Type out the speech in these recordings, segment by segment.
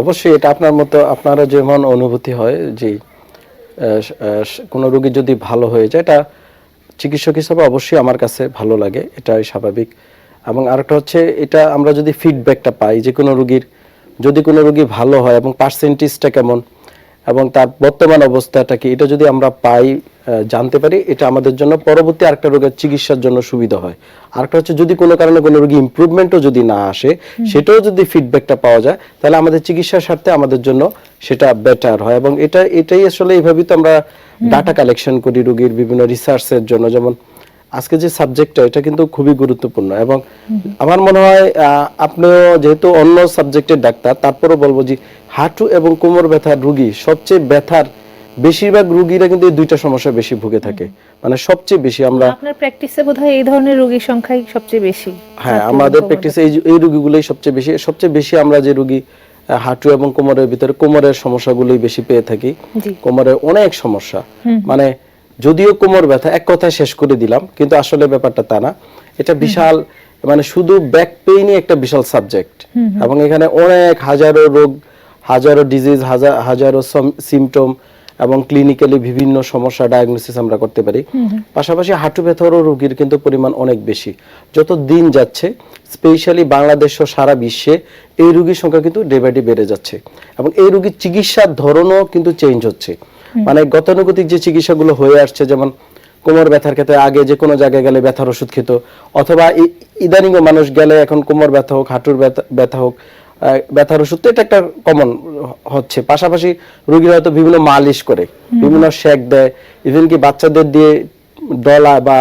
অবশ্যই এটা আপনার মতো আপনারা যেমন অনুভূতি হয় যে কোনো রোগী যদি ভালো হয়ে যায়, এটা চিকিৎসক হিসাবে অবশ্যই আমার কাছে ভালো লাগে, এটাই স্বাভাবিক। এবং আরেকটা হচ্ছে, এটা আমরা যদি ফিডব্যাকটা পাই যে কোনো রুগীর, যদি কোনো রুগী ভালো হয় এবং পার্সেন্টেজটা কেমন এবং তার বর্তমান অবস্থাটা কি? এটা যদি আমরা পাই জানতে পারি এটা আমাদের জন্য পরবর্তী আরেকটা রোগের চিকিৎসার জন্য সুবিধা হয়। আরেকটা হচ্ছে যদি কোনো কারণে কোনো রোগী ইমপ্রুভমেন্টও যদি না আসে সেটাও যদি ফিডব্যাকটা পাওয়া যায় তাহলে আমাদের চিকিৎসার স্বার্থে আমাদের জন্য সেটা বেটার হয়। এবং এটা এটাই আসলে এইভাবেই তো আমরা ডাটা কালেকশন করি রোগীর বিভিন্ন রিসার্চের জন্য। যেমন আজকে যে সাবজেক্টটা এটা কিন্তু খুবই গুরুত্বপূর্ণ এবং আমার মনে হয় আপনিও যেহেতু অন্য সাবজেক্টের ডাক্তার তারপরেও বলব যে হাঁটু এবং কোমর ব্যথার রুগী সবচেয়ে ব্যথার বেশিরভাগ রুগীরা কিন্তু এই দুইটা সমস্যা বেশি ভুগে থাকে। মানে সবচেয়ে বেশি আমরা আপনার প্র্যাকটিসে বোধহয় এই ধরনের রোগীর সংখ্যাই সবচেয়ে বেশি। হ্যাঁ আমাদের প্র্যাকটিসে এই এই রোগীগুলোই সবচেয়ে বেশি সবচেয়ে বেশি আমরা যে রোগী হাঁটু এবং কোমরের ভিতরে কোমরের সমস্যাগুলোই বেশি পেয়ে থাকি। কোমরের অনেক সমস্যা। মানে যদিও কোমর ব্যথা এক কথায় শেষ করে দিলাম কিন্তু আসলে ব্যাপারটা তা না। এটা বিশাল মানে শুধু ব্যাক পেইনই একটা বিশাল সাবজেক্ট এবং এখানে অনেক হাজারো রোগ হাজারো ডিজিজ হাজার হাজারো সিমটম এবং ক্লিনিক্যালি বিভিন্ন সমস্যা ডায়াগনোসিস আমরা করতে পারি। পাশাপাশি হাঁটু ব্যথারও রোগীর কিন্তু পরিমাণ অনেক বেশি। যত দিন যাচ্ছে স্পেশালি বাংলাদেশ ও সারা বিশ্বে এই রোগীর সংখ্যা কিন্তু ডে বাই ডে বেড়ে যাচ্ছে। এবং এই রোগীর চিকিৎসার ধরনও কিন্তু চেঞ্জ হচ্ছে। মানে গতানুগতিক যে চিকিৎসাগুলো হয়ে আসছে যেমন কোমর ব্যথার ক্ষেত্রে আগে যে কোনো জায়গায় গেলে ব্যথার ওষুধ খেত অথবা ই- ইদানিংও মানুষ গেলে এখন কোমর ব্যথা হোক হাঁটুর ব্যথা হোক ব্যথার ওষুধ তো এটা একটা কমন হচ্ছে। পাশাপাশি রোগীরা হয়তো বিভিন্ন মালিশ করে বিভিন্ন শেক দেয় ইভেন কি বাচ্চাদের দিয়ে ডলা বা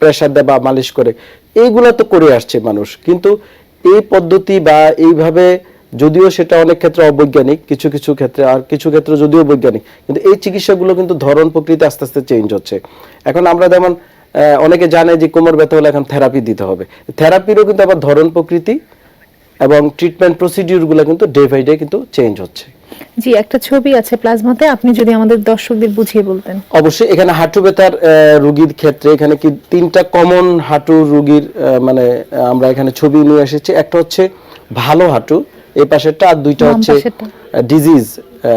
প্রেসার দেয় বা মালিশ করে এইগুলো তো করে আসছে মানুষ। কিন্তু এই পদ্ধতি বা এইভাবে যদিও সেটা অনেক ক্ষেত্রে অবৈজ্ঞানিক কিছু কিছু ক্ষেত্রে আর কিছু ক্ষেত্রে যদিও বৈজ্ঞানিক কিন্তু এই চিকিৎসাগুলো কিন্তু ধরন প্রকৃতি আস্তে আস্তে চেঞ্জ হচ্ছে। এখন আমরা যেমন অনেকে জানে যে কোমর ব্যথা হলে এখন থেরাপি দিতে হবে। থেরাপিরও কিন্তু আবার ধরন প্রকৃতি এবং ট্রিটমেন্ট প্রসিডিউরগুলো কিন্তু ডে বাই ডে কিন্তু চেঞ্জ হচ্ছে। জি একটা ছবি আছে প্লাজমাতে আপনি যদি আমাদের দর্শকদের বুঝিয়ে বলতেন। অবশ্যই এখানে হাঁটু ব্যথার রোগীর ক্ষেত্রে এখানে কি তিনটা কমন হাঁটু রোগীর মানে আমরা এখানে ছবি নিয়ে এসেছি। একটা হচ্ছে ভালো হাঁটু এই পাশেরটা আর দুইটা হচ্ছে ডিজিজ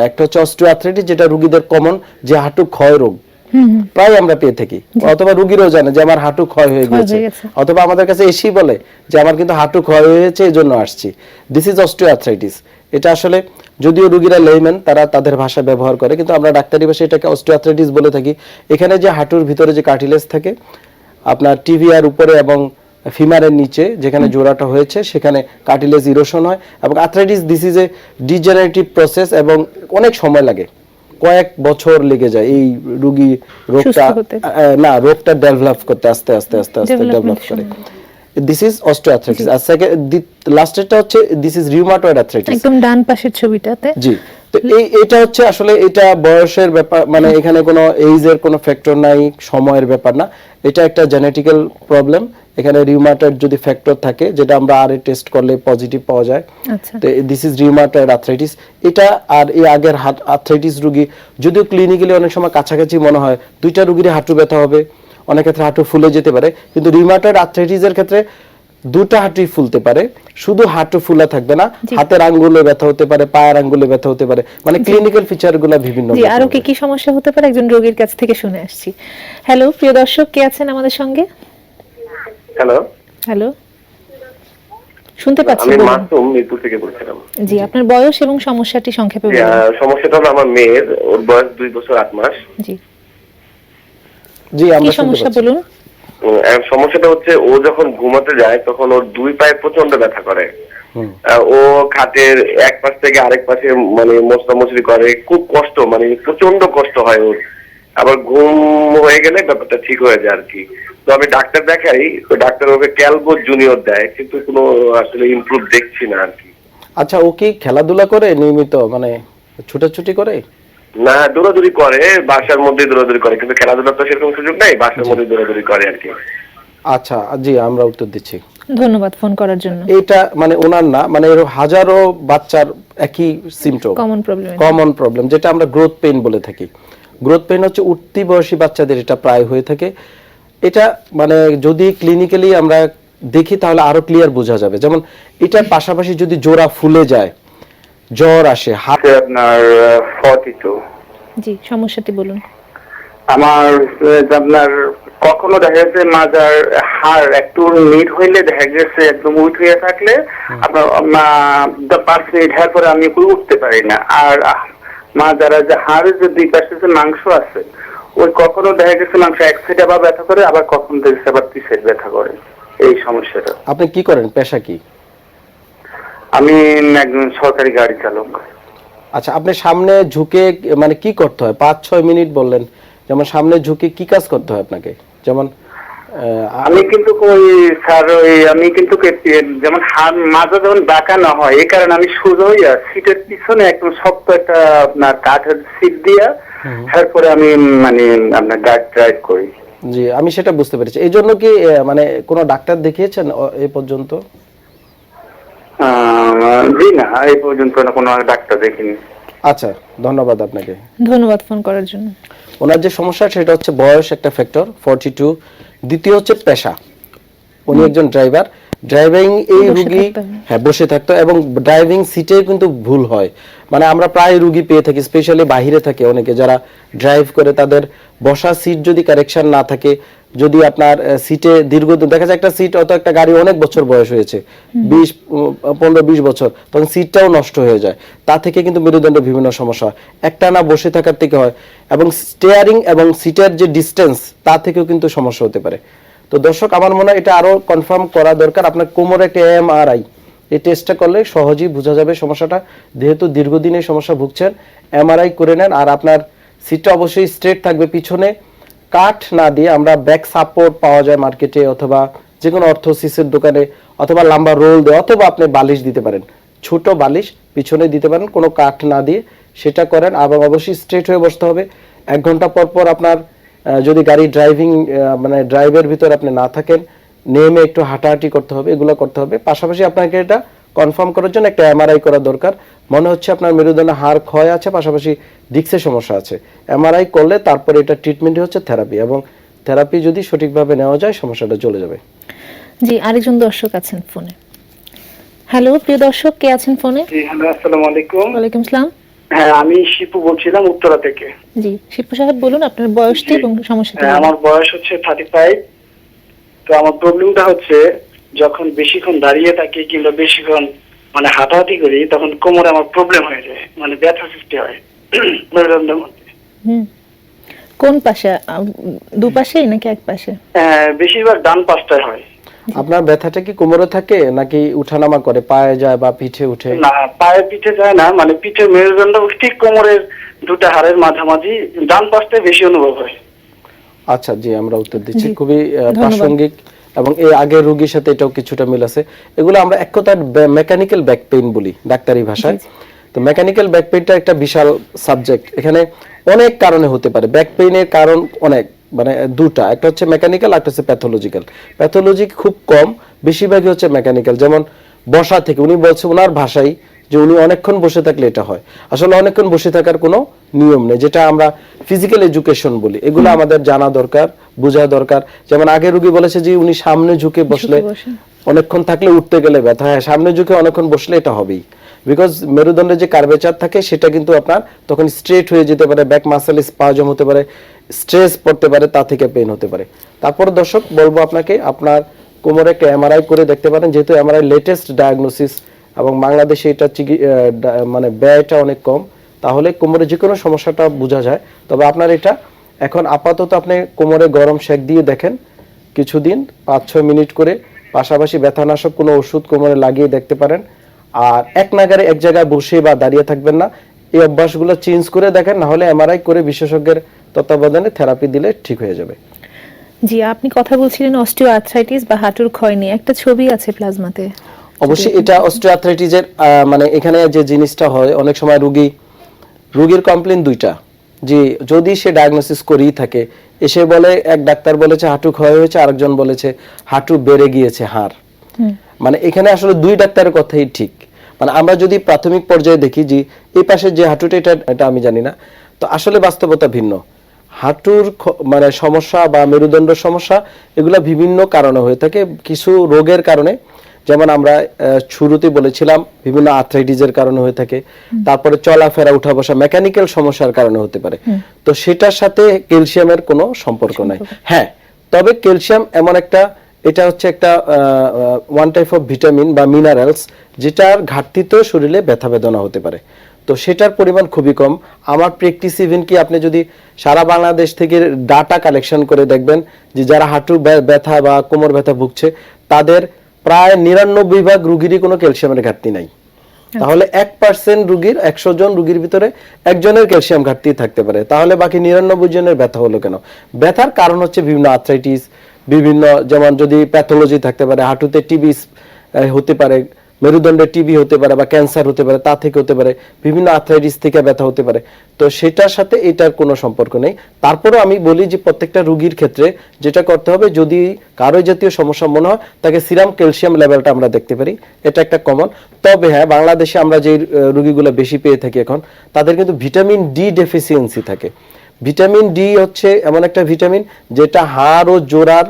একটা হচ্ছে অস্টিওআর্থ্রাইটিস যেটা রোগীদের কমন যে হাঁটু ক্ষয় রোগ। প্রায় আমরা পেয়ে থাকি। অথবা রোগীরাও জানে যে আমার হাঁটু ক্ষয় হয়ে গেছে। অথবা আমাদের কাছে এসেই বলে যে আমার কিন্তু হাঁটু ক্ষয় হয়েছে এই জন্য আসছি। দিস ইজ অস্টিওআর্থ্রাইটিস এটা আসলে যদিও রোগীরা লেইম্যান তারা তাদের ভাষা ব্যবহার করে কিন্তু আমরা ডাক্তারি ভাষায় এটাকে অস্টিওআর্থ্রাইটিস বলে থাকি। এখানে যে হাঁটুর ভিতরে যে কার্টিলেজ থাকে আপনার টিভিআর উপরে এবং ফিমারের নিচে যেখানে জোড়াটা হয়েছে সেখানে কার্টিলেজ ইরোশন হয় এবং আর্থ্রাইটিস এ ডিজেনারেটিভ প্রসেস এবং অনেক সময় লাগে। কয়েক বছর লেগে যায় এই রোগী রোগটা না রোগটা ডেভেলপ করতে আস্তে আস্তে আস্তে আস্তে ডেভেলপ করে। দিস ইজ অস্টিওআর্থ্রাইটিস আর সেকেন্ড লাস্টেরটা হচ্ছে দিস ইজ রিউমাটয়েড আর্থ্রাইটিস একদম ডান পাশের ছবিটাতে। জি। তো এই এটা হচ্ছে আসলে এটা বয়সের ব্যাপার মানে এখানে কোনো এইজের কোনো ফ্যাক্টর নাই সময়ের ব্যাপার না। এটা একটা জেনেটিক্যাল প্রবলেম এখানে রিউমাটয়েড যদি ফ্যাক্টর থাকে যেটা আমরা আর টেস্ট করলে পজিটিভ পাওয়া যায়। আচ্ছা। তো দিস ইজ রিউমাটয়েড আর্থ্রাইটিস এটা আর এই আগের আর্থ্রাইটিস রোগী যদিও ক্লিনিক্যালি অনেক সময় কাছাকাছি মনে হয় দুইটা রোগীর হাঁটু ব্যথা হবে। অনেক ক্ষেত্রে হাঁটু ফুলে যেতে পারে। কিন্তু রিউমাটয়েড আর্থ্রাইটিসের ক্ষেত্রে দুটা হাঁটুই ফুলতে পারে শুধু হাঁটু ফুলা থাকবে না হাতের আঙ্গুলে ব্যথা হতে পারে পায়ের আঙ্গুলে ব্যথা হতে পারে মানে ক্লিনিক্যাল ফিচারগুলো বিভিন্ন জি আরও কি কি সমস্যা হতে পারে একজন রোগীর কাছ থেকে শুনে আসছি। হ্যালো প্রিয় দর্শক কে আছেন আমাদের সঙ্গে? হ্যালো হ্যালো শুনতে পাচ্ছি আমি মাসুম মিরপুর থেকে বলছিলাম। জি আপনার বয়স এবং সমস্যাটি সংক্ষেপে বলুন। সমস্যাটা হলো আমার মেয়ের ওর বয়স দুই বছর আট মাস। জি। জি আমরা সমস্যা বলুন? সমস্যাটা হচ্ছে ও যখন ঘুমাতে যায় তখন ওর দুই পায়ে প্রচণ্ড ব্যথা করে। ও খাটের এক পাশ থেকে আরেক পাশে মানে করে। খুব কষ্ট মানে প্রচণ্ড কষ্ট হয় ওর। আবার ঘুম হয়ে গেলে ব্যাপারটা ঠিক হয়ে যায় আর কি তো আমি ডাক্তার দেখাই তো ডাক্তার ওকে ক্যালবো জুনিয়র দেয় কিন্তু কোনো আসলে ইমপ্রুভ দেখছি না আর কি আচ্ছা ও কি খেলাধুলা করে নিয়মিত মানে ছুটাছুটি করে? না দৌড়াদৌড়ি করে বাসার মধ্যে দৌড়াদৌড়ি করে কিন্তু খেলাধুলার তো সেরকম সুযোগ নেই বাসার মধ্যে দৌড়াদৌড়ি করে আর কি। আচ্ছা জি আমরা উত্তর দিচ্ছি। ধন্যবাদ ফোন করার জন্য। এটা মানে ওনার না মানে এর হাজারো বাচ্চার একই symptom common problem common problem যেটা আমরা গ্রোথ পেইন বলে থাকি। গ্রোথ পেইন হচ্ছে উঠতি বয়সী বাচ্চাদের এটা প্রায় হয়ে থাকে। এটা মানে যদি ক্লিনিক্যালি আমরা দেখি তাহলে আরও ক্লিয়ার বোঝা যাবে। যেমন এটার পাশাপাশি যদি জোড়া ফুলে যায় জ্বর আসে হাত আপনার ফর্টি টু জি সমস্যাটি বলুন। আমার আপনার কখনো দেখা গেছে মাজার হাড় একটু নিট হইলে দেখা গেছে একদম উঠ হয়ে থাকলে আপনার পাঁচ মিনিট হওয়ার পরে আমি উঠতে পারি না। আর আহ, মাজারা যে হাড়ের যে দুই পাশে যে মাংস আছে ওই কখনো দেখা গেছে মাংস এক সাইড আবার ব্যথা করে আবার কখনো দেখছে আবার দুই সাইড ব্যথা করে। এই সমস্যাটা। আপনি কি করেন? পেশা কি? আমি একজন সরকারি গাড়ি চালক। আচ্ছা আপনি সামনে ঝুঁকে মানে কি করতে হয়? পাঁচ ছয় মিনিট বললেন যেমন সামনে ঝুঁকে কি কাজ করতে হয় আপনাকে? যেমন আমি কিন্তু ওই স্যার ওই আমি কিন্তু যেমন মাজা যখন বাঁকা না হয় এই কারণে আমি সোজা হইয়া সিটের পিছনে একদম শক্ত একটা আপনার কাঠের সিট দিয়া তারপরে আমি মানে আপনার গাড়ি ড্রাইভ করি। জি আমি সেটা বুঝতে পেরেছি। এই জন্য কি মানে কোনো ডাক্তার দেখিয়েছেন এই পর্যন্ত? জি না এই পর্যন্ত কোনো ডাক্তার দেখিনি। আচ্ছা ধন্যবাদ আপনাকে। ধন্যবাদ ফোন করার জন্য। ওনার যে সমস্যা সেটা হচ্ছে বয়স একটা ফ্যাক্টর ফর্টি টু দ্বিতীয় হচ্ছে পেশা। উনি একজন ড্রাইভার ড্রাইভিং এই রুগী হ্যাঁ বসে থাকতো এবং ড্রাইভিং সিটে কিন্তু ভুল হয়। মানে আমরা প্রায় রুগী পেয়ে থাকি স্পেশালি বাইরে থাকে অনেকে যারা ড্রাইভ করে তাদের বসা সিট যদি কারেকশন না থাকে যদি আপনার সিটে দীর্ঘদিন দেখা যায় একটা সিট অত একটা গাড়ি অনেক বছর বয়স হয়েছে বিশ পনেরো বিশ বছর তখন সিটটাও নষ্ট হয়ে যায়। তা থেকে কিন্তু মেরুদণ্ড বিভিন্ন সমস্যা হয়। একটা না বসে থাকার থেকে হয় এবং স্টেয়ারিং এবং সিটের যে ডিস্টেন্স তা থেকেও কিন্তু সমস্যা হতে পারে। তো দর্শক আমার মনে হয় এটা আরও কনফার্ম করা দরকার। আপনার কোমরে একটা এমআরআই এই টেস্টটা করলে সহজেই বোঝা যাবে সমস্যাটা। যেহেতু দীর্ঘদিনের সমস্যা ভুগছেন এমআরআই করে নেন আর আপনার সিটটা অবশ্যই স্ট্রেট থাকবে পিছনে। কাঠ না দিয়ে আমরা ব্যাক সাপোর্ট পাওয়া যায় মার্কেটে অথবা যে কোনো অর্থোসিসের দোকানে অথবা লম্বা রোল দিয়ে অথবা আপনি বালিশ দিতে পারেন। ছোট বালিশ পিছনে দিতে পারেন, কোনো কাঠ না দিয়ে সেটা করেন। এবং অবশ্যই স্ট্রেট হয়ে বসতে হবে। এক ঘণ্টা পর পর আপনার যদি গাড়ি ড্রাইভিং মানে ড্রাইভের ভিতরে আপনি না থাকেন নেমে একটু হাঁটাহাঁটি করতে হবে এগুলো করতে হবে। পাশাপাশি আপনাকে এটা কনফার্ম করার জন্য একটা এমআরআই করা দরকার। মনে হচ্ছে আপনার মেরুদণ্ডে হাড় ক্ষয় আছে পাশাপাশি ডিক্সের সমস্যা আছে। এমআরআই করলে তারপরে এটা ট্রিটমেন্ট হচ্ছে থেরাপি এবং থেরাপি যদি সঠিকভাবে নেওয়া যায় সমস্যাটা চলে যাবে। জি আরেকজন দর্শক আছেন ফোনে। হ্যালো প্রিয় দর্শক কে আছেন ফোনে? জি হ্যালো আসসালামু আলাইকুম। ওয়ালাইকুম আসসালাম হ্যাঁ আমি শিপু বলছিলাম উত্তরা থেকে। জি শিল্প সাহেব বলুন আপনার বয়সটি এবং সমস্যাটি আমার বয়স হচ্ছে থার্টি ফাইভ তো আমার প্রবলেমটা হচ্ছে যখন বেশিক্ষণ দাঁড়িয়ে থাকি কিংবা বেশিক্ষণ মানে হাঁটাহাঁটি করি তখন কোমরে আমার প্রবলেম হয়ে যায় মানে ব্যথা সৃষ্টি হয় মেরুদণ্ডের মধ্যে কোন পাশে? দুপাশেই নাকি এক পাশে? হ্যাঁ, বেশিরভাগ ডান পাশটায় হয়। আপনার ব্যথাটা কি কোমরে থাকে নাকি উঠানামা করে? পায়ে যায় বা পিঠে উঠে? না পায়ে পিঠে যায় না মানে পিঠের মেরুদণ্ড ঠিক কোমরের দুটা হাড়ের মাঝামাঝি ডান পাশটায় বেশি অনুভব হয়। আচ্ছা জি আমরা উত্তর দিচ্ছি। খুবই প্রাসঙ্গিক এবং এই আগের রোগীর সাথে এটাও কিছুটা মিল আছে। এগুলো আমরা এক কথায় মেকানিক্যাল ব্যাক পেইন বলি ডাক্তারি ভাষায়। তো মেকানিক্যাল ব্যাক পেইনটা একটা বিশাল সাবজেক্ট এখানে অনেক কারণে হতে পারে। ব্যাক পেইনের কারণ অনেক মানে দুটা। একটা হচ্ছে মেকানিক্যাল একটা হচ্ছে প্যাথোলজিক্যাল প্যাথোলজি খুব কম বেশিরভাগই হচ্ছে মেকানিক্যাল যেমন বসা থেকে উনি বলছে ওনার ভাষায় যে উনি অনেকক্ষণ বসে থাকলে এটা হয়। আসলে অনেকক্ষণ বসে থাকার কোনো নিয়ম নেই যেটা আমরা ফিজিক্যাল এডুকেশন বলি। এগুলো আমাদের জানা দরকার বোঝা দরকার। যেমন আগে রুগী বলেছে যে উনি সামনে ঝুঁকে বসলে অনেকক্ষণ থাকলে উঠতে গেলে ব্যথা। হ্যাঁ সামনে ঝুঁকে অনেকক্ষণ বসলে এটা হবেই। বিকজ মেরুদণ্ডের যে কার্বেচার থাকে সেটা কিন্তু আপনার তখন স্ট্রেট হয়ে যেতে পারে ব্যাক মাসেল স্পাজম হতে পারে স্ট্রেস পড়তে পারে তা থেকে পেন হতে পারে। তারপর দর্শক বলব আপনাকে আপনার কোমরে একটা এমআরআই করে দেখতে পারেন যেহেতু এমআরআই লেটেস্ট ডায়াগনোসিস এবং বাংলাদেশে এটা মানে ব্যয়টা অনেক কম, তাহলে কোমরে যে কোনো সমস্যাটা বোঝা যায়। তবে আপনার এটা, এখন আপাতত আপনি কোমরে গরম শেক দিয়ে দেখেন, কিছুদিন পাঁচ ছয় মিনিট করে, পাশাপাশি ব্যথানাশক কোনো ওষুধ কোমরে লাগিয়ে দেখতে পারেন। আর এক নাগারে এক জায়গায় বসে বা দাঁড়িয়ে থাকবেন না, এই অভ্যাসগুলো চেঞ্জ করে দেখেন, না হলে এমআরআই করে বিশেষজ্ঞের তত্ত্বাবধানে থেরাপি দিলে ঠিক হয়ে যাবে। জি, আপনি কথা বলছিলেন অস্টিও আর্থ্রাইটিস বা হাঁটুর ক্ষয় নিয়ে। একটা ছবি আছে প্লাজমাতে। অবশ্যই এটা অস্ট্রিওআর্থ্রাইটিসের মানে এখানে যে জিনিসটা হয় অনেক সময় রুগী রুগীর কমপ্লেন দুইটা। যে যদি সে ডায়াগনোসিস করেই থাকে এসে বলে এক ডাক্তার বলেছে হাঁটু ক্ষয় হয়েছে আরেকজন বলেছে হাঁটু বেড়ে গিয়েছে হাড়। মানে এখানে আসলে দুই ডাক্তারের কথাই ঠিক। মানে আমরা যদি প্রাথমিক পর্যায়ে দেখি যে এই পাশে যে হাঁটুটা এটা এটা আমি জানি না। তো আসলে বাস্তবতা ভিন্ন। হাঁটুর মানে সমস্যা বা মেরুদণ্ড সমস্যা এগুলা বিভিন্ন কারণে হয়ে থাকে। কিছু রোগের কারণে যেমন আমরা শুরুতে বলেছিলাম বিভিন্ন আর্থ্রাইটিসের কারণে হয়ে থাকে তারপরে চলাফেরা উঠা বসা মেকানিক্যাল সমস্যার কারণে হতে পারে। তো সেটার সাথে ক্যালসিয়ামের কোনো সম্পর্ক নাই। হ্যাঁ তবে ক্যালসিয়াম এমন একটা এটা হচ্ছে একটা ওয়ান টাইপ অফ ভিটামিন বা মিনারেলস যেটার ঘাটতিতেও শরীরে ব্যথা বেদনা হতে পারে। তো সেটার পরিমাণ খুবই কম। আমার প্র্যাকটিস ইভেন কি আপনি যদি সারা বাংলাদেশ থেকে ডাটা কালেকশন করে দেখবেন যে যারা হাঁটু ব্যা- ব্যথা বা কোমর ব্যথা ভুগছে তাদের প্রায় নিরানব্বই ভাগ রুগীরই কোনো ক্যালসিয়ামের ঘাটতি নাই। তাহলে এক পার্সেন্ট রুগীর একশো জন রুগীর ভিতরে একজনের ক্যালসিয়াম ঘাটতি থাকতে পারে। তাহলে বাকি নিরানব্বই জনের ব্যথা হলো কেন? ব্যথার কারণ হচ্ছে বিভিন্ন আর্থ্রাইটিস বিভিন্ন যেমন যদি প্যাথোলজি থাকতে পারে হাঁটুতে টিবি হতে পারে মেরুদণ্ডে টিবি হতে পারে বা ক্যান্সার হতে পারে, তা থেকে হতে পারে, বিভিন্ন আর্থ্রাইটিস থেকে ব্যথা হতে পারে। তো সেটার সাথে এটার কোনো সম্পর্ক নেই। তারপরেও আমি বলি যে প্রত্যেকটা রুগীর ক্ষেত্রে যেটা করতে হবে, যদি কারও জাতীয় সমস্যা মনে হয়, তাকে সিরাম ক্যালসিয়াম লেভেলটা আমরা দেখতে পারি। এটা একটা কমন তবে হ্যাঁ বাংলাদেশে আমরা যে রুগীগুলো বেশি পেয়ে থাকি এখন, তাদের কিন্তু ভিটামিন ডি ডেফিসিয়েন্সি থাকে। ভিটামিন ডি হচ্ছে এমন একটা ভিটামিন যেটা হাড় ও জোড়ার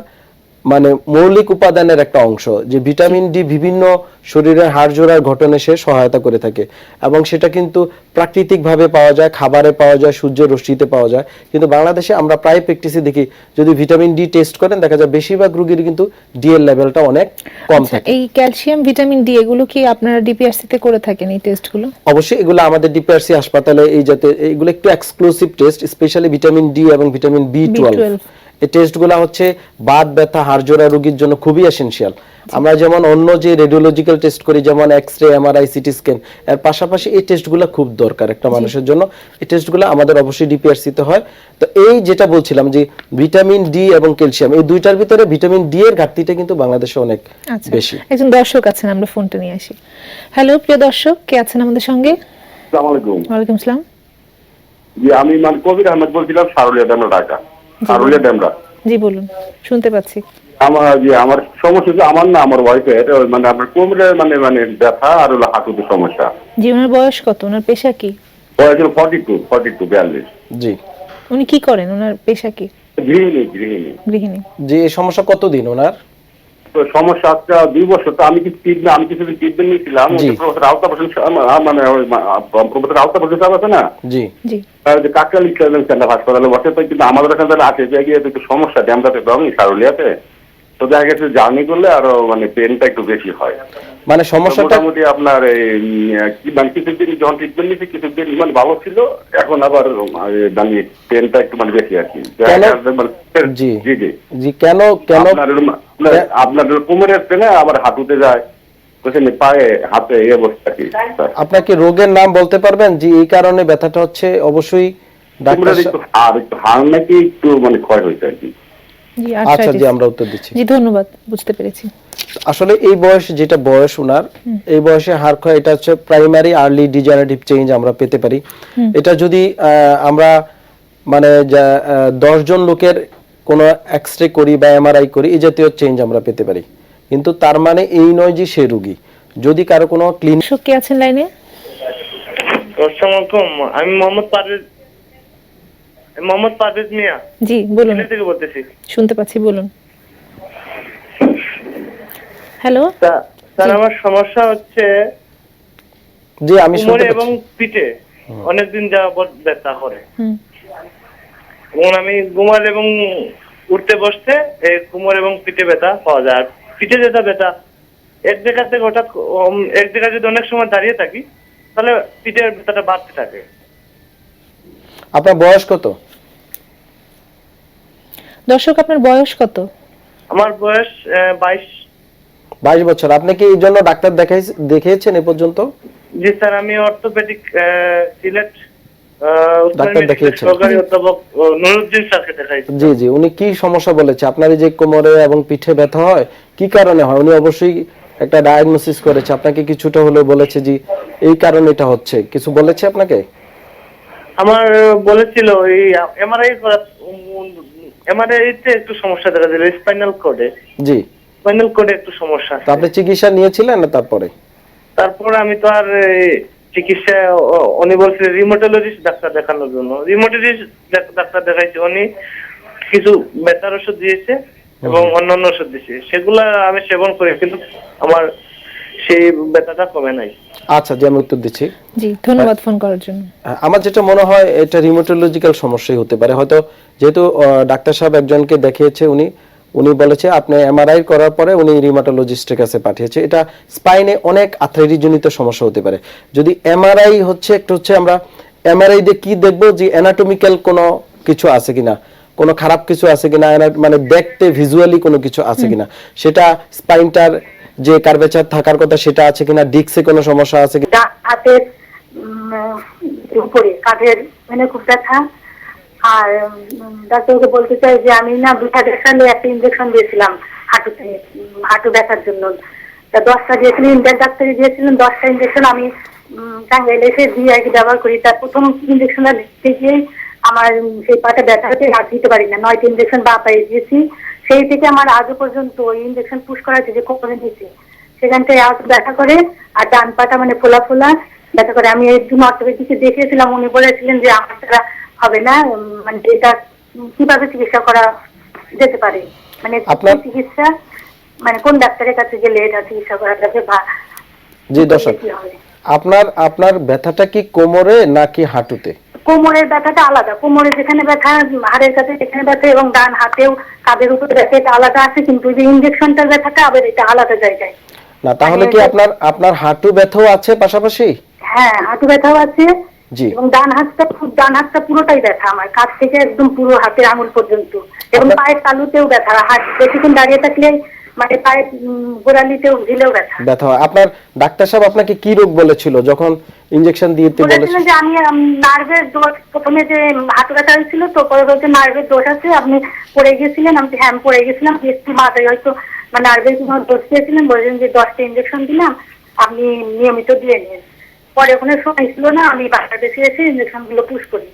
মানে মৌলিক উপাদানের একটা অংশ যে ভিটামিন ডি বিভিন্ন শরীরের হাড় জোড়ার গঠনে সে সহায়তা করে থাকে। এবং সেটা কিন্তু প্রাকৃতিকভাবে পাওয়া যায় খাবারে পাওয়া যায় সূর্যের রশ্মিতে পাওয়া যায়। কিন্তু বাংলাদেশে আমরা প্রায় প্র্যাকটিসে দেখি যদি ভিটামিন ডি টেস্ট করেন দেখা যায় বেশিরভাগ রোগীর কিন্তু ডি এর লেভেলটা অনেক কম আচ্ছা, থাকে। এই ক্যালসিয়াম ভিটামিন ডি এগুলো কি আপনারা ডিপিআরসি তে করে থাকেন এই টেস্টগুলো অবশ্যই এগুলো আমাদের ডিপিআরসি হাসপাতালে এই যাতে এগুলো একটু exclusive test specially vitamin D এবং ভিটামিন বি টুয়েলভ B12 এই টেস্টগুলো হচ্ছে বাত ব্যথা হাড়জোড়া রোগীর জন্য খুবই এসেনশিয়াল আমরা যেমন অন্য যে রেডিওলজিক্যাল টেস্ট করি যেমন X ray MRI CT scan এর পাশাপাশি এই টেস্টগুলো খুব দরকার একটা মানুষের জন্য। এই টেস্টগুলো আমাদের অবশ্যই ডিপিআরসি তে হয়। তো এই যেটা বলছিলাম যে ভিটামিন ডি এবং ক্যালসিয়াম এই দুইটার ভিতরে ভিটামিন ডি এর ঘাটতিটা কিন্তু বাংলাদেশে অনেক আচ্ছা বেশি। একজন দর্শক আছেন আমরা ফোনটা নিয়ে আসি। হ্যালো প্রিয় দর্শক কে আছেন আমাদের সঙ্গে? আসসালামু আলাইকুম। ওয়ালাইকুম আসসালাম। জি আমি মানে কবির আহমেদ বলছিলাম সারুলিয়া ঢাকা। সারুলিয়া ড্যামরা জি বলুন শুনতে পাচ্ছি। আমার যে আমার সমস্যা আমার না আমার ওয়াইফের মানে আপনার কোমরে মানে মানে ব্যথা আর হলো হাঁটুতে সমস্যা। জি ওনার বয়স কত? ওনার পেশা কি? বয়স হলো ফর্টি টু ফর্টি টু বিয়াল্লিশ। জি। উনি কি করেন? ওনার পেশা কি? গৃহিণী গৃহিণী। গৃহিণী। যে এই সমস্যা কতদিন ওনার? তো সমস্যা দুই বছর তো আমি কিছু ট্রিটমেন্ট আমি কিছু ট্রিটমেন্ট নিয়েছিলাম। প্রফেসর আওতা প্রসেন মানে প্রফেসর আওতা প্রসেন সাহেব আছে না? জি। যে কাকরালি সেন্টার হাসপাতালে বসে তো কিন্তু আমাদের এখানে তাহলে আছে যে গিয়ে একটু সমস্যা ড্যামটাতে রঙই সারুলিয়াতে। তো দেখা গেছে জার্নি করলে আরও মানে পেনটা একটু বেশি হয়। মানে সমস্যাটা মোটামুটি আপনার এই মানে কিছুদিন যখন ট্রিটমেন্ট নিচ্ছে কিছুদিন মানে ভালো ছিল এখন আবার মানে পেনটা একটু মানে বেশি আর কি? মানে- জি। জি জি। কেন কেন আপনার কোমরের পেনে আবার হাঁটুতে যায়। বুঝছেন পায়ে হাতে এই অবস্থা কি? আপনাকে রোগের নাম বলতে পারবেন? যে এই কারণে ব্যথাটা হচ্ছে। অবশ্যই ডাক্তার একটু হাড় নাকি একটু মানে ক্ষয় হয়েছে আর কি? আচ্ছা। জি আমরা উত্তর দিচ্ছি। জি ধন্যবাদ বুঝতে পেরেছি। আসলে এই বয়স যেটা বয়স ওনার এই বয়সে হাড় ক্ষয় এটা হচ্ছে প্রাইমারি আর্লি ডিজেনারেটিভ চেঞ্জ আমরা পেতে পারি। এটা যদি আমরা মানে দশ জন লোকের কোনো এক্স রে করি বা এমআরআই করি এই জাতীয় চেঞ্জ আমরা পেতে পারি। কিন্তু তার মানে এই নয় যে সে রুগী। যদি কারও কোনো ক্লিনিক কে আছেন লাইনে? আসসালামাইকুম আমি মোহাম্মদ পারভেজ মোহাম্মদ পারভেজ মিয়া। জি বলুন। থেকে বলতেছি। শুনতে পাচ্ছি বলুন। হ্যালো? স্যার আমার সমস্যা হচ্ছে জি আমি শুনতে এবং পিঠে অনেকদিন যাবত ব্যথা করে। এবং আমি ঘুমাল এবং উঠতে বসতে এই কোমর এবং পিঠে ব্যথা পাওয়া যায়। আর পিঠে যেটা ব্যথা এক জায়গা থেকে হঠাৎ এক জায়গায় যদি অনেক সময় দাঁড়িয়ে থাকি তাহলে পিঠের ব্যথাটা বাড়তে থাকে। আপনার বয়স কত? দর্শক আপনার বয়স কত? আমার বয়স বাইশ। বাইশ বছর। আপনি কি এই জন্য ডাক্তার দেখাই দেখিয়েছেন এ পর্যন্ত? জি স্যার আমি অর্থোপেডিক সিলেট ডাক্তার দেখিয়েছেন? সহকারী অধ্যাপক নুরুদ্দিন স্যারকে দেখাইছি। জি জি উনি কি সমস্যা বলেছে? আপনার এই যে কোমরে এবং পিঠে ব্যথা হয় কি কারণে হয়? উনি অবশ্যই একটা ডায়াগনোসিস করেছে। আপনাকে কিছুটা হলেও বলেছে যে এই কারণে এটা হচ্ছে। কিছু বলেছে আপনাকে? আমার বলেছিল এই এমআরআই করা এমআরআই তে একটু সমস্যা দেখা দিল স্পাইনাল কোডে জি। স্পাইনাল কোডে একটু সমস্যা তো আপনি চিকিৎসা নিয়েছিলেন না তারপরে? তারপর আমি তো আর চিকিৎসা উনি বলছিলেন রিমোটোলজিস্ট ডাক্তার দেখানোর জন্য। রিমোটোলজিস্ট ডাক্তার দেখাইছি উনি কিছু ব্যথার ওষুধ দিয়েছে এবং অন্যান্য ওষুধ দিয়েছে। সেগুলা আমি সেবন করি কিন্তু আমার সেই ব্যথাটা কমে নাই। আচ্ছা জি আমি উত্তর দিচ্ছি। জি ধন্যবাদ ফোন করার জন্য। আমার যেটা মনে হয় এটা রিমোটোলজিক্যাল সমস্যাই হতে পারে। হয়তো যেহেতু ডাক্তার সাহেব একজনকে দেখিয়েছে উনি উনি বলেছে আপনি এমআরআই করার পরে উনি রিমাটোলজিস্টের কাছে পাঠিয়েছে। এটা স্পাইনে অনেক সমস্যা হতে পারে। যদি এমআরআই হচ্ছে একটা হচ্ছে আমরা এমআরআই দিয়ে কি দেখব যে অ্যানাটমিক্যাল কোনো কিছু আছে কিনা? কোনো খারাপ কিছু আছে কিনা? মানে দেখতে ভিজুয়ালি কোনো কিছু আছে কিনা? সেটা স্পাইনটার যে কার্ভেচার থাকার কথা সেটা আছে কিনা ডিক্সে কোনো সমস্যা আছে কিনা? হাতের উপরে কাঁধের মানে খুব ব্যথা। আর ডাক্তারকে বলতে চাই যে আমি না দুটা সালে একটা ইঞ্জেকশন দিয়েছিলাম হাঁটুতে হাঁটু ব্যথার জন্য। তা দশটা দিয়েছিলেন, ইন্ডিয়ান ডাক্তারে দিয়েছিলেন, দশটা ইঞ্জেকশন আমি টাঙ্গাইলে এসে দিয়ে আর কি ব্যবহার করি। তার প্রথম ইঞ্জেকশনটা দিতে গিয়ে আমার সেই পাটা ব্যথা হতে হাত দিতে পারি না। নয়টা ইঞ্জেকশন বা পায়ে দিয়েছি। সেই থেকে আমার আজও পর্যন্ত ওই ইঞ্জেকশন পুশ করা হয়েছে যে কোপনে দিয়েছি। সেখানটায় আজ ব্যথা করে আর ডান পাটা মানে ফোলা ফোলা ব্যথা করে। আমি একজন অর্থোপেডিকে দেখিয়েছিলাম উনি বলেছিলেন যে আমার দ্বারা হবে না মানে এটা কীভাবে চিকিৎসা করা যেতে পারে? মানে চিকিৎসা? মানে কোন ডাক্তারের কাছে গেলে এটা চিকিৎসা করা যাবে বা জি দর্শক আপনার আপনার ব্যথাটা কি কোমরে নাকি হাঁটুতে? কোমরের ব্যথাটা আলাদা। কোমরে যেখানে ব্যথা হাড়ের কাছে যেখানে ব্যথা এবং ডান হাতেও কাঁধের উপরে ব্যথা এটা আলাদা আছে কিন্তু যে ইঞ্জেকশনটার ব্যথাটা আবার এটা আলাদা জায়গায়। না তাহলে কি আপনার আপনার হাঁটু ব্যথাও আছে পাশাপাশি? হ্যাঁ হাঁটু ব্যথাও আছে জি। এবং ডান হাতটা খুব ডান হাতটা পুরোটাই ব্যথা আমার কাছ থেকে একদম পুরো হাতের আঙুল পর্যন্ত। এবং পায়ের তালুতেও ব্যথা হাত বেশিক্ষণ দাঁড়িয়ে থাকলে মানে গোড়ালিতেও ঝিলেও ব্যথা। ব্যথা হয়। আপনার ডাক্তার সাহেব আপনাকে কি রোগ বলেছিল যখন ইনজেকশন দিতে বলেছিল যে আমি নার্ভের দোষ প্রথমে যে হাঁটু ব্যথা হয়েছিল তো পরে নার্ভের দোষ আছে আপনি পড়ে গেছিলেন আমি হ্যাঁ পড়ে গেছিলাম একটু মাথায় হয়তো মানে নার্ভের কোনো দোষ দিয়েছিলেন বললেন যে দশটা ইঞ্জেকশন দিলাম আপনি নিয়মিত দিয়ে নিন। পরে ওখানে সময় ছিল না আমি বাংলাদেশে এসে ইঞ্জেকশনগুলো পুশ করি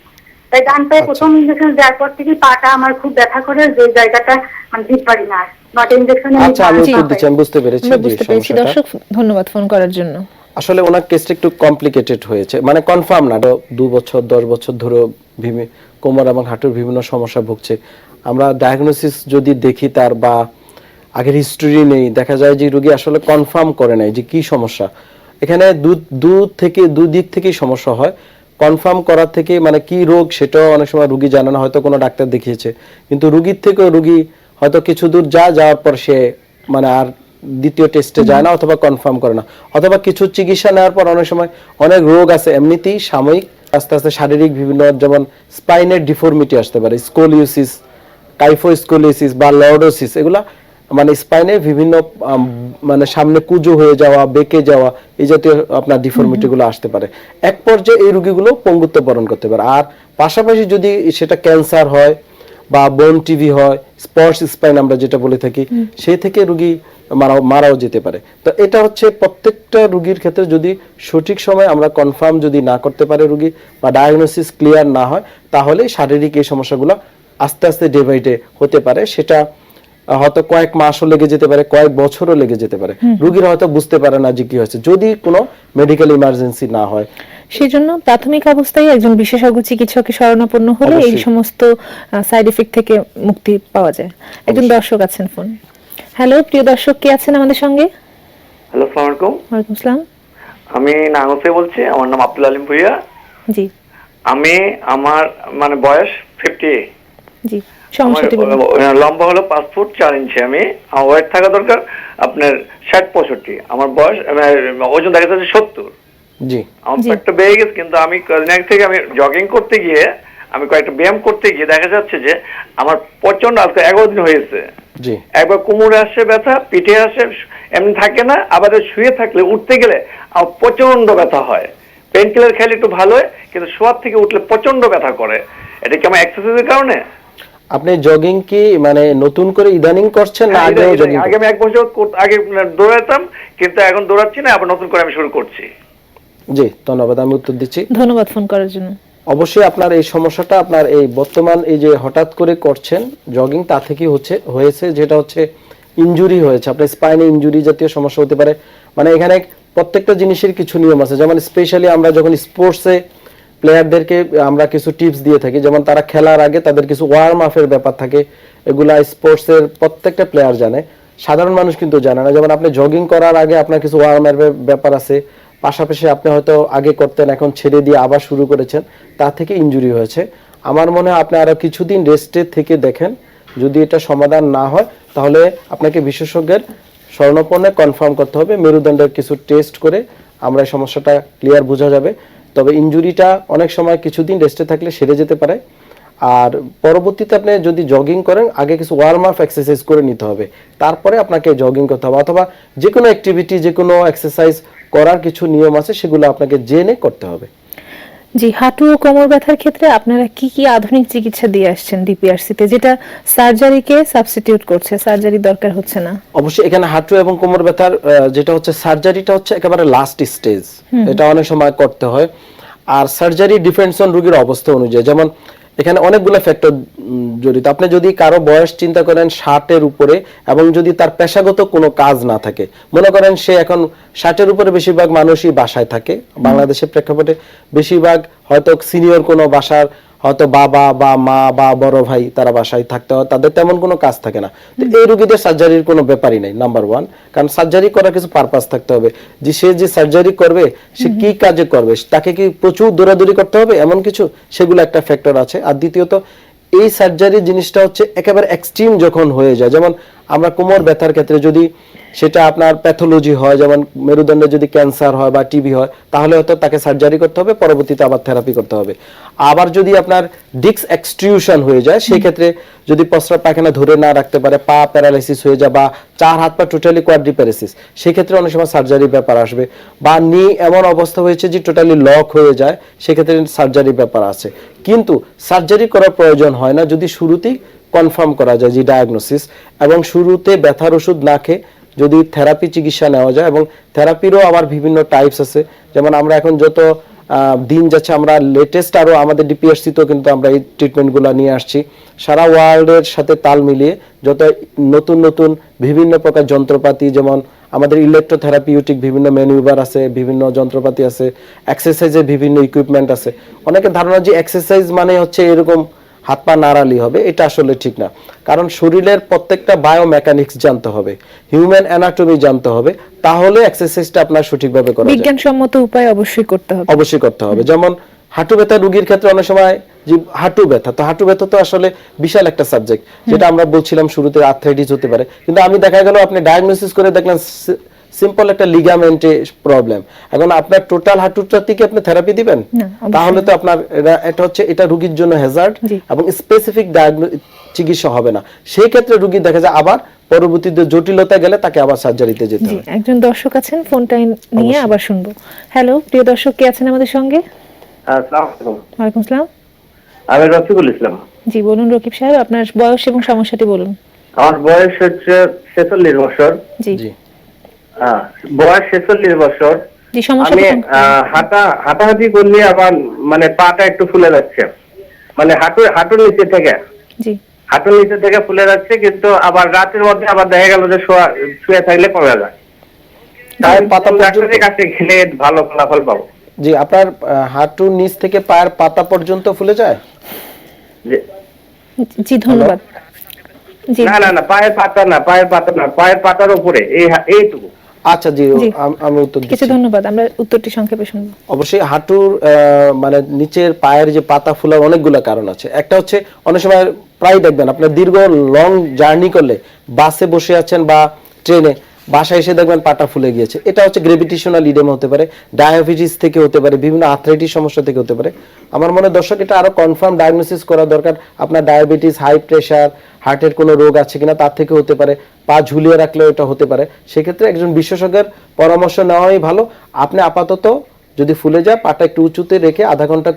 তাই ডান পায়ে প্রথম ইঞ্জেকশন দেওয়ার পর থেকে পাটা আমার খুব ব্যথা করে যে জায়গাটা মানে দিতে পারি না। নটা ইঞ্জেকশন আচ্ছা আমি উত্তর দিচ্ছি আমি বুঝতে পেরেছি বুঝতে পেরেছি। দর্শক ধন্যবাদ ফোন করার জন্য। আসলে ওনার কেসটা একটু কমপ্লিকেটেড হয়েছে। মানে কনফার্ম না দু বছর দশ বছর ধরে কোমর এবং হাঁটুর বিভিন্ন সমস্যা ভুগছে। আমরা ডায়াগনোসিস যদি দেখি তার বা আগের হিস্টোরি নেই দেখা যায় যে রোগী আসলে কনফার্ম করে নাই যে কি সমস্যা। এখানে দু দু থেকে দুই দিক থেকেই সমস্যা হয়। কনফার্ম করার থেকে মানে কি রোগ সেটাও অনেক সময় রুগী জানে না, হয়তো কোনো ডাক্তার দেখিয়েছে। কিন্তু রুগীর থেকেও রুগী হয়তো কিছু দূর যা যাওয়ার পর সে মানে আর দ্বিতীয় টেস্টে যায় না অথবা কনফার্ম করে না। অথবা কিছু চিকিৎসা নেওয়ার পর অনেক সময় অনেক রোগ আছে, এমনিতেই সাময়িক, আস্তে আস্তে শারীরিক বিভিন্ন যেমন স্পাইনের ডিফর্মিটি আসতে পারে স্কোলিওসিস কাইফোস্কোলিসিস বা লর্ডোসিস এগুলা মানে স্পাইনে বিভিন্ন মানে সামনে কুজো হয়ে যাওয়া বেঁকে যাওয়া এই জাতীয় আপনার ডিফর্মিটি গুলো আসতে পারে। এক পর্যায়ে এই রুগীগুলো পঙ্গুত্ব বরণ করতে পারে। আর পাশাপাশি যদি সেটা ক্যান্সার হয় বা বোন টিভি হয় স্পর্শ স্পাইন আমরা যেটা বলে থাকি সেই থেকে রুগী মারাও মারাও যেতে পারে। তো এটা হচ্ছে প্রত্যেকটা রুগীর ক্ষেত্রে যদি সঠিক সময় আমরা কনফার্ম যদি না করতে পারে রুগী বা ডায়াগনোসিস ক্লিয়ার না হয় তাহলে শারীরিক এই সমস্যাগুলো আস্তে আস্তে ডে বাই ডে হতে পারে। সেটা হয়তো কয়েক মাসও লেগে যেতে পারে কয়েক বছরও লেগে যেতে পারে। রুগীরা হয়তো বুঝতে পারে না যে কি হয়েছে। যদি কোনো মেডিকেল ইমার্জেন্সি না হয় সেই জন্য প্রাথমিক অবস্থায় একজন বিশেষজ্ঞ চিকিৎসকের শরণাপন্ন হলে এই সমস্ত সাইড এফেক্ট থেকে মুক্তি পাওয়া যায়। একজন দর্শক আছেন ফোন। হ্যালো প্রিয় দর্শক কে আছেন আমাদের সঙ্গে? হ্যালো সালাম আলাইকুম। ওয়ালাইকুম আসসালাম। আমি নাঙ্গসে বলছি আমার নাম আব্দুল আলিম ভুইয়া। জি। আমি আমার মানে বয়স ফিফটি জি। সমস্যাটি লম্বা হলো পাঁচ ফুট চার ইঞ্চি। আমি আমার ওয়েট থাকা দরকার আপনার ষাট পঁয়ষট্টি। আমার বয়স ওজন দেখা যাচ্ছে সত্তর। জি। আমার পেটটা বেড়ে গেছে কিন্তু আমি কদিন আগে থেকে আমি জগিং করতে গিয়ে আমি কয়েকটা ব্যায়াম করতে গিয়ে দেখা যাচ্ছে যে আমার প্রচণ্ড আজকে এগারো দিন হয়েছে। একবার কোমরে আসে ব্যথা পিঠে আসে এমনি থাকে না আবার শুয়ে থাকলে উঠতে গেলে আমার প্রচণ্ড ব্যথা হয়। পেন কিলার খেলে একটু ভালো হয় কিন্তু শোয়ার থেকে উঠলে প্রচণ্ড ব্যথা করে। এটা কি আমার এক্সারসাইজের কারণে? আপনি জগিং কি মানে নতুন করে ইদানিং করছেন না হ্যাঁ, এটা- জগিং আগে আমি এক বছর আগে দৌড়াতাম কিন্তু এখন দৌড়াচ্ছি না আবার নতুন করে আমি শুরু করছি। জি ধন্যবাদ আমি উত্তর দিচ্ছি। ধন্যবাদ ফোন করার জন্য। অবশ্যই আপনার এই সমস্যাটা আপনার এই বর্তমান এই যে হঠাৎ করে করছেন জগিং তা থেকে হচ্ছে হয়েছে যেটা হচ্ছে ইনজুরি হয়েছে। আপনার স্পাইনে ইনজুরি জাতীয় সমস্যা হতে পারে। মানে এখানে প্রত্যেকটা জিনিসের কিছু নিয়ম আছে। যেমন স্পেশালি আমরা যখন স্পোর্টসে প্লেয়ারদেরকে আমরা কিছু টিপস দিয়ে থাকি। যেমন তারা খেলার আগে তাদের কিছু ওয়ার্ম আপের ব্যাপার থাকে। এগুলা স্পোর্টসের প্রত্যেকটা প্লেয়ার জানে। সাধারণ মানুষ কিন্তু জানে না। যেমন আপনি জগিং করার আগে আপনার কিছু ওয়ার্মের ব্যাপার আছে। পাশাপাশি আপনি হয়তো আগে করতেন, এখন ছেড়ে দিয়ে আবার শুরু করেছেন। তা থেকে ইনজুরি হয়েছে। আমার মনে হয় আপনি আরও কিছুদিন রেস্টে থেকে দেখেন। যদি এটা সমাধান না হয়, তাহলে আপনাকে বিশেষজ্ঞের স্বর্ণপণ্যে কনফার্ম করতে হবে। মেরুদণ্ডের কিছু টেস্ট করে আমরা সমস্যাটা ক্লিয়ার বোঝা যাবে। তবে ইঞ্জুরিটা অনেক সময় কিছুদিন রেস্টে থাকলে সেরে যেতে পারে। আর পরবর্তীতে আপনি যদি জগিং করেন, আগে কিছু ওয়ার্ম আপ এক্সারসাইজ করে নিতে হবে। তারপরে আপনাকে জগিং করতে হবে অথবা যে কোনো অ্যাক্টিভিটি যে কোনো এক্সারসাইজ করার কিছু নিয়ম আছে, সেগুলো আপনাকে জেনে করতে হবে। জি হাঁটু ও কোমর ব্যথার ক্ষেত্রে আপনারা কি কি আধুনিক চিকিৎসা দিয়ে আসছেন ডিপিআরসি তে যেটা সার্জারিকে সাবস্টিটিউট করছে সার্জারি দরকার হচ্ছে না। অবশ্যই এখানে হাঁটু এবং কোমর ব্যথার যেটা হচ্ছে সার্জারিটা হচ্ছে একেবারে লাস্ট স্টেজ এটা অনেক সময় করতে হয়। আর সার্জারি ডিপেন্ডস অন রোগীর অবস্থা অনুযায়ী যেমন এখানে অনেকগুলো ফ্যাক্টর জড়িত। আপনি যদি কারও বয়স চিন্তা করেন ষাটের উপরে এবং যদি তার পেশাগত কোনো কাজ না থাকে মনে করেন সে এখন ষাটের উপরে বেশিরভাগ মানুষই বাসায় থাকে। বাংলাদেশের প্রেক্ষাপটে বেশিরভাগ হয়তো সিনিয়র কোনো বাসার হয়তো বাবা বা মা বা বড় ভাই তারা বাসায় থাকতে হয় তাদের তেমন কোনো কাজ থাকে না। তো এই রোগীদের সার্জারির কোনো ব্যাপারই নাই নাম্বার ওয়ান কারণ সার্জারি করার কিছু পারপাস থাকতে হবে। যে সে যে সার্জারি করবে সে কি কাজে করবে তাকে কি প্রচুর দৌড়াদৌড়ি করতে হবে এমন কিছু সেগুলো একটা ফ্যাক্টর আছে। আর দ্বিতীয়ত এই সার্জারি জিনিসটা হচ্ছে একেবারে এক্সট্রিম যখন হয়ে যায় যেমন আমরা কোমর ব্যথার ক্ষেত্রে যদি সেটা আপনার প্যাথোলজি হয়, যেমন মেরুদণ্ডে যদি ক্যান্সার হয় বা টিবি হয়, তাহলে হয়তো তাকে সার্জারি করতে হবে, পরবর্তীতে আবার থেরাপি করতে হবে। আবার যদি আপনার ডিক্স এক্সট্রিউশন হয়ে যায় সেই ক্ষেত্রে যদি প্রস্রাব পায়খানা ধরে না রাখতে পারে, পা প্যারালাইসিস হয়ে যায় বা চার হাত পা টোটালি কোয়াড্রিপ্যারালিসিস সেই ক্ষেত্রে অনেক সময় সার্জারির ব্যাপার আসবে। বা নি এমন অবস্থা হয়েছে যে টোটালি লক হয়ে যায়, সেক্ষেত্রে সার্জারির ব্যাপার আছে। কিন্তু সার্জারি করার প্রয়োজন হয় না, যদি শুরুতেই কনফার্ম করা যায় যে ডায়াগনোসিস এবং শুরুতে ব্যথার ওষুধ না খেয়ে যদি থেরাপি চিকিৎসা নেওয়া যায় এবং থেরাপিরও আবার বিভিন্ন টাইপস আছে। যেমন আমরা এখন যত দিন যাচ্ছে আমরা লেটেস্ট আরও আমাদের ডিপিএসসি তো কিন্তু আমরা এই ট্রিটমেন্টগুলো নিয়ে আসছি। সারা ওয়ার্ল্ডের সাথে তাল মিলিয়ে যত নতুন নতুন বিভিন্ন প্রকার যন্ত্রপাতি যেমন আমাদের ইলেকট্রোথেরাপিউটিক বিভিন্ন ম্যানুভার আছে, বিভিন্ন যন্ত্রপাতি আছে এক্সারসাইজের বিভিন্ন ইকুইপমেন্ট আছে। অনেকে ধারণা যে এক্সারসাইজ মানে হচ্ছে এরকম হাত পা নাড়ালি হবে এটা আসলে ঠিক না। কারণ শরীরের প্রত্যেকটা বায়োমেকানিক্স জানতে হবে হিউম্যান অ্যানাটমি জানতে হবে তাহলে এক্সারসাইজটা আপনার সঠিকভাবে করা বিজ্ঞানসম্মত উপায় অবশ্যই করতে হবে। অবশ্যই করতে হবে। যেমন হাঁটু ব্যথা রোগীর ক্ষেত্রে অনেক সময় যে হাঁটু ব্যথা তো হাঁটু ব্যথা তো আসলে বিশাল একটা সাবজেক্ট যেটা আমরা বলছিলাম শুরুতে আর্থ্রাইটিস হতে পারে। কিন্তু আমি দেখা গেল আপনি ডায়াগনোসিস করে দেখলেন সিম্পল একটা লিগামেন্টে প্রবলেম এখন আপনার টোটাল হাঁটুটাতে কি আপনি থেরাপি দিবেন? তাহলে তো আপনার এটা- হচ্ছে এটা রোগীর জন্য হ্যাজার্ড এবং স্পেসিফিক চিকিৎসা হবে না। সেই ক্ষেত্রে রোগী দেখা যায় আবার পরবর্তীতে জটিলতা গেলে তাকে আবার সার্জারিতে যেতে হয়। একজন দর্শক আছেন ফোনটা নিয়ে আবার শুনব। হ্যালো প্রিয় দর্শক কে আছেন আমাদের সঙ্গে? আসসালাম। আমি রফিকুল ইসলাম। জি বলুন রকিব সাহেব আপনার বয়স এবং সমস্যাটি বলুন। আমার বয়স হচ্ছে ছেচল্লিশ বছর। জি। জি। বয়স ছেচল্লিশ বছর। আমি আহ, হাঁটা হাঁটাহাঁটি করলে আবার মানে পাটা একটু ফুলে যাচ্ছে। মানে হাঁটু হাঁটুর নিচে থেকে। হাঁটুর নিচে থেকে ফুলে যাচ্ছে কিন্তু আবার রাতের মধ্যে আবার দেখা গেল যে শোয়া- শুয়ে থাকলে কমে যায়। তাই পাতা প্রথম ডাক্তারের কাছে গেলে ভালো ফলাফল পাবো। জি আপনার হাঁটুর নিচ থেকে পায়ের পাতা পর্যন্ত ফুলে যায়? যে- জি ধন্যবাদ। না না না পায়ের পাতা না পায়ের পাতা না পায়ের পাতার উপরে এই এইটুকু। আচ্ছা জি। আমি উত্তর কিছু দিচ্ছি। ধন্যবাদ আমরা উত্তরটি সংক্ষেপে শুনব। অবশ্যই হাঁটুর আহ, মানে নিচের পায়ের যে পাতা ফুলার অনেকগুলো কারণ আছে। একটা হচ্ছে অনেক সময় প্রায় দেখবেন আপনার দীর্ঘ লং জার্নি করলে বাসে বসে আছেন বা ট্রেনে বাসায় এসে দেখবেন পাটা ফুলে গিয়েছে। এটা হচ্ছে গ্রেভিটেশনাল ইডেম হতে পারে ডায়াবেটিস থেকে হতে পারে, বিভিন্ন আর্থ্রাইটিস সমস্যা থেকে হতে পারে। আমার মনে দর্শক, এটা আরও কনফার্ম ডায়াগনোসিস করা দরকার, আপনার ডায়াবেটিস হাই প্রেশার হার্টের কোনো রোগ আছে কিনা, তার থেকে হতে পারে। পা ঝুলিয়ে রাখলেও এটা হতে পারে। সেক্ষেত্রে একজন বিশেষজ্ঞের পরামর্শ নেওয়াই ভালো। আপনি আপাতত যদি ফুলে যায়, পাটা একটু উঁচুতে রেখে আধা ঘণ্টা